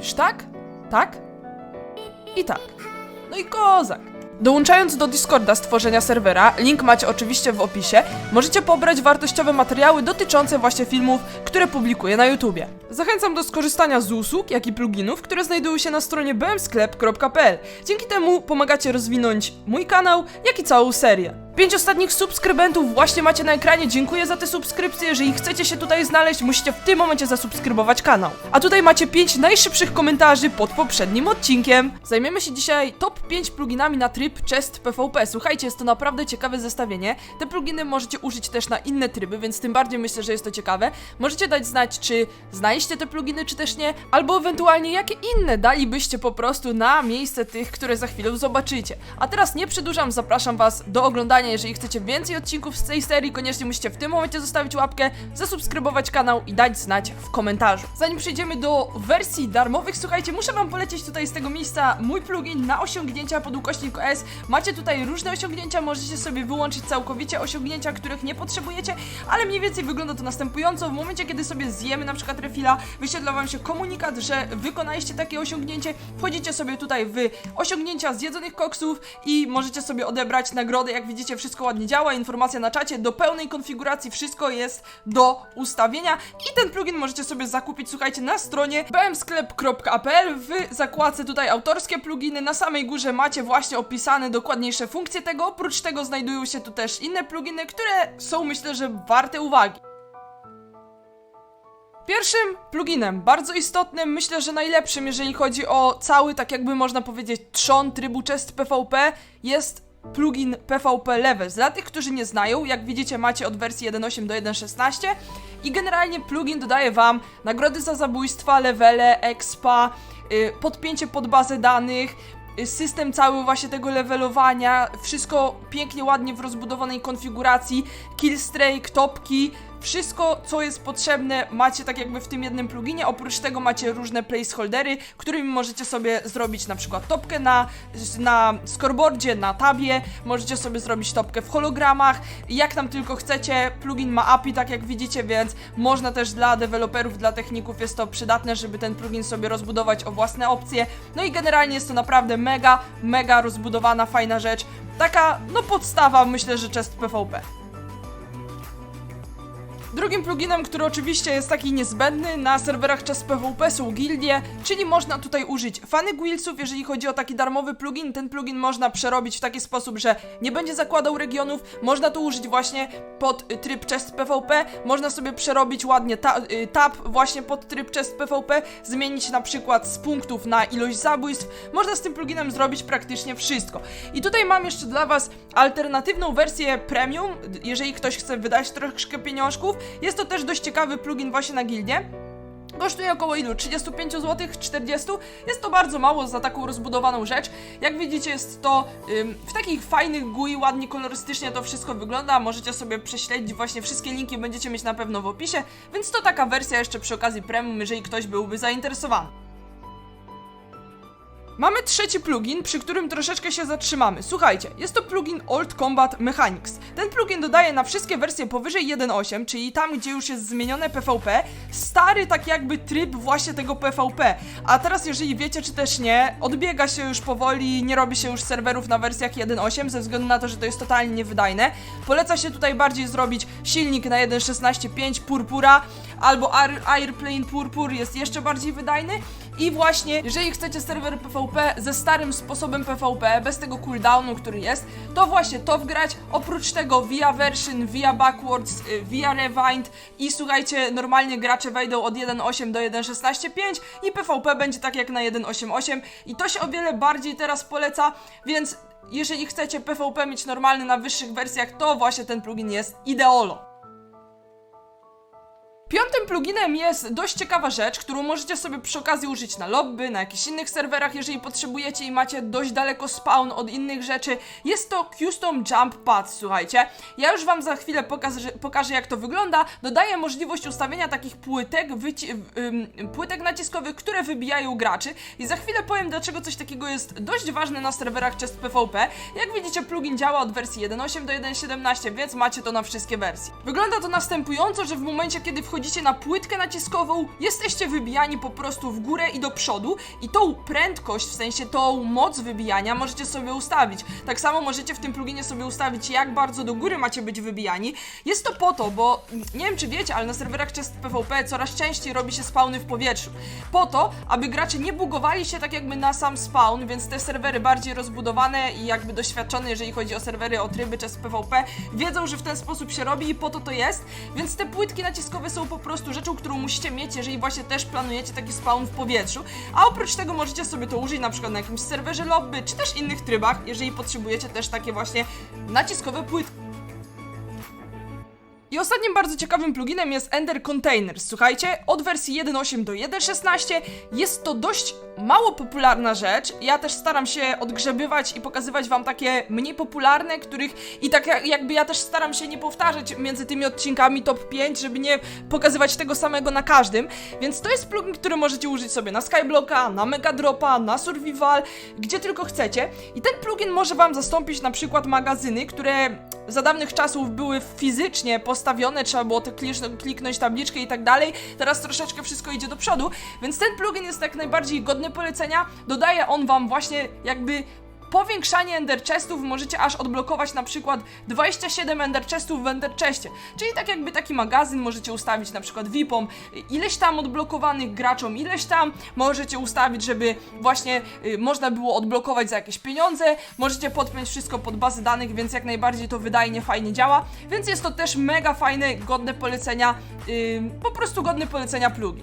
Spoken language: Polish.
robisz tak, tak i tak. No i kozak. Dołączając do Discorda stworzenia serwera, link macie oczywiście w opisie, możecie pobrać wartościowe materiały dotyczące właśnie filmów, które publikuję na YouTubie. Zachęcam do skorzystania z usług, jak i pluginów, które znajdują się na stronie bmsklep.pl. Dzięki temu pomagacie rozwinąć mój kanał, jak i całą serię. Pięć ostatnich subskrybentów właśnie macie na ekranie. Dziękuję za te subskrypcje. Jeżeli chcecie się tutaj znaleźć, musicie w tym momencie zasubskrybować kanał. A tutaj macie pięć najszybszych komentarzy pod poprzednim odcinkiem. Zajmiemy się dzisiaj top 5 pluginami na tryb Chest PvP. Słuchajcie, jest to naprawdę ciekawe zestawienie. Te pluginy możecie użyć też na inne tryby, więc tym bardziej myślę, że jest to ciekawe. Możecie dać znać, czy znaliście te pluginy, czy też nie, albo ewentualnie jakie inne dalibyście po prostu na miejsce tych, które za chwilę zobaczycie. A teraz nie przedłużam, zapraszam was do oglądania. Jeżeli chcecie więcej odcinków z tej serii, koniecznie musicie w tym momencie zostawić łapkę, zasubskrybować kanał i dać znać w komentarzu. Zanim przejdziemy do wersji darmowych, słuchajcie, muszę wam polecieć tutaj z tego miejsca mój plugin na osiągnięcia pod ukośnik OS. Macie tutaj różne osiągnięcia, możecie sobie wyłączyć całkowicie osiągnięcia, których nie potrzebujecie, ale mniej więcej wygląda to następująco. W momencie, kiedy sobie zjemy na przykład refila, wyświetla wam się komunikat, że wykonaliście takie osiągnięcie, wchodzicie sobie tutaj w osiągnięcia zjedzonych koksów i możecie sobie odebrać nagrody. Jak widzicie, wszystko ładnie działa, informacja na czacie, do pełnej konfiguracji wszystko jest do ustawienia i ten plugin możecie sobie zakupić, słuchajcie, na stronie bmsklep.pl w zakładce tutaj autorskie pluginy. Na samej górze macie właśnie opisane dokładniejsze funkcje tego. Oprócz tego znajdują się tu też inne pluginy, które są myślę, że warte uwagi. Pierwszym pluginem, bardzo istotnym, myślę, że najlepszym, jeżeli chodzi o cały, tak jakby można powiedzieć, trzon trybu Chest PvP, jest plugin PvP Levels. Dla tych, którzy nie znają, jak widzicie, macie od wersji 1.8 do 1.16 i generalnie plugin dodaje wam nagrody za zabójstwa, levele, expa, y, podpięcie pod bazę danych, y, system cały właśnie tego levelowania, wszystko pięknie, ładnie w rozbudowanej konfiguracji, killstreak, topki, wszystko co jest potrzebne macie tak jakby w tym jednym pluginie, oprócz tego macie różne placeholdery, którymi możecie sobie zrobić na przykład topkę na, na scoreboardzie, na tabie, możecie sobie zrobić topkę w hologramach, jak tam tylko chcecie, plugin ma API tak jak widzicie, więc można też dla deweloperów, dla techników jest to przydatne, żeby ten plugin sobie rozbudować o własne opcje, no i generalnie jest to naprawdę mega, mega rozbudowana, fajna rzecz, taka no podstawa myślę, że Chest PvP. Drugim pluginem, który oczywiście jest taki niezbędny na serwerach czas PvP są gildie, czyli można tutaj użyć fany guildsów, jeżeli chodzi o taki darmowy plugin. Ten plugin można przerobić w taki sposób, że nie będzie zakładał regionów, można to użyć właśnie pod tryb chest PvP, można sobie przerobić ładnie ta, y, tab właśnie pod tryb chest PvP, zmienić na przykład z punktów na ilość zabójstw, można z tym pluginem zrobić praktycznie wszystko. I tutaj mam jeszcze dla was alternatywną wersję premium, jeżeli ktoś chce wydać troszkę pieniążków, jest to też dość ciekawy plugin właśnie na gildię. Kosztuje około ilu? 35 zł? 40? Jest to bardzo mało za taką rozbudowaną rzecz. Jak widzicie jest to ym, w takich fajnych GUI, ładnie kolorystycznie to wszystko wygląda. Możecie sobie prześledzić właśnie wszystkie linki będziecie mieć na pewno w opisie, więc to taka wersja jeszcze przy okazji premium, jeżeli ktoś byłby zainteresowany. Mamy trzeci plugin, przy którym troszeczkę się zatrzymamy. Słuchajcie, jest to plugin Old Combat Mechanics. Ten plugin dodaje na wszystkie wersje powyżej 1.8, czyli tam, gdzie już jest zmienione PvP, stary tak jakby tryb właśnie tego PvP. A teraz, jeżeli wiecie czy też nie, odbiega się już powoli, nie robi się już serwerów na wersjach 1.8 ze względu na to, że to jest totalnie niewydajne. Poleca się tutaj bardziej zrobić silnik na 1.16.5 Purpura albo Air, Airplane Purpur jest jeszcze bardziej wydajny. I właśnie, jeżeli chcecie serwer PvP ze starym sposobem PvP, bez tego cooldownu, który jest, to właśnie to wgrać. Oprócz tego via version, via backwards, y, via rewind i słuchajcie, normalnie gracze wejdą od 1.8 do 1.16.5 i PvP będzie tak jak na 1.8.8 i to się o wiele bardziej teraz poleca, więc jeżeli chcecie PvP mieć normalny na wyższych wersjach, to właśnie ten plugin jest ideolo. Piątym pluginem jest dość ciekawa rzecz, którą możecie sobie przy okazji użyć na lobby, na jakichś innych serwerach, jeżeli potrzebujecie i macie dość daleko spawn od innych rzeczy. Jest to Custom Jump Path, słuchajcie. Ja już wam za chwilę pokażę, pokażę jak to wygląda. Dodaję możliwość ustawienia takich płytek, płytek naciskowych, które wybijają graczy i za chwilę powiem, dlaczego coś takiego jest dość ważne na serwerach Chest PvP. Jak widzicie, plugin działa od wersji 1.8 do 1.17, więc macie to na wszystkie wersje. Wygląda to następująco, że w momencie, kiedy wchodzicie wchodzicie na płytkę naciskową, jesteście wybijani po prostu w górę i do przodu i tą prędkość, w sensie tą moc wybijania możecie sobie ustawić. Tak samo możecie w tym pluginie sobie ustawić, jak bardzo do góry macie być wybijani. Jest to po to, bo nie wiem czy wiecie, ale na serwerach Chest PvP coraz częściej robi się spawny w powietrzu. Po to, aby gracze nie bugowali się tak jakby na sam spawn, więc te serwery bardziej rozbudowane i jakby doświadczone, jeżeli chodzi o serwery, o tryby Chest PvP, wiedzą, że w ten sposób się robi i po to to jest, więc te płytki naciskowe są po prostu rzeczą, którą musicie mieć, jeżeli właśnie też planujecie taki spawn w powietrzu, a oprócz tego możecie sobie to użyć na przykład na jakimś serwerze lobby, czy też innych trybach, jeżeli potrzebujecie też takie właśnie naciskowe płytki. I ostatnim bardzo ciekawym pluginem jest Ender Containers. Słuchajcie, od wersji 1.8 do 1.16 jest to dość mało popularna rzecz. Ja też staram się odgrzebywać i pokazywać wam takie mniej popularne, których i tak jak- jakby ja też staram się nie powtarzać między tymi odcinkami top 5, żeby nie pokazywać tego samego na każdym. Więc to jest plugin, który możecie użyć sobie na Skyblocka, na Megadropa, na Survival, gdzie tylko chcecie. I ten plugin może wam zastąpić na przykład magazyny, które za dawnych czasów były fizycznie postawione, trzeba było to kliknąć tabliczkę i tak dalej. Teraz troszeczkę wszystko idzie do przodu, więc ten plugin jest jak najbardziej godny polecenia. Dodaje on wam właśnie jakby powiększanie ender chestów możecie aż odblokować na przykład 27 ender chestów w ender chestie. Czyli tak jakby taki magazyn możecie ustawić na przykład VIPom ileś tam odblokowanych graczom, ileś tam możecie ustawić, żeby właśnie y, można było odblokować za jakieś pieniądze, możecie podpiąć wszystko pod bazy danych, więc jak najbardziej to wydajnie, fajnie działa, więc jest to też mega fajne, godne polecenia, y, po prostu godne polecenia plugin.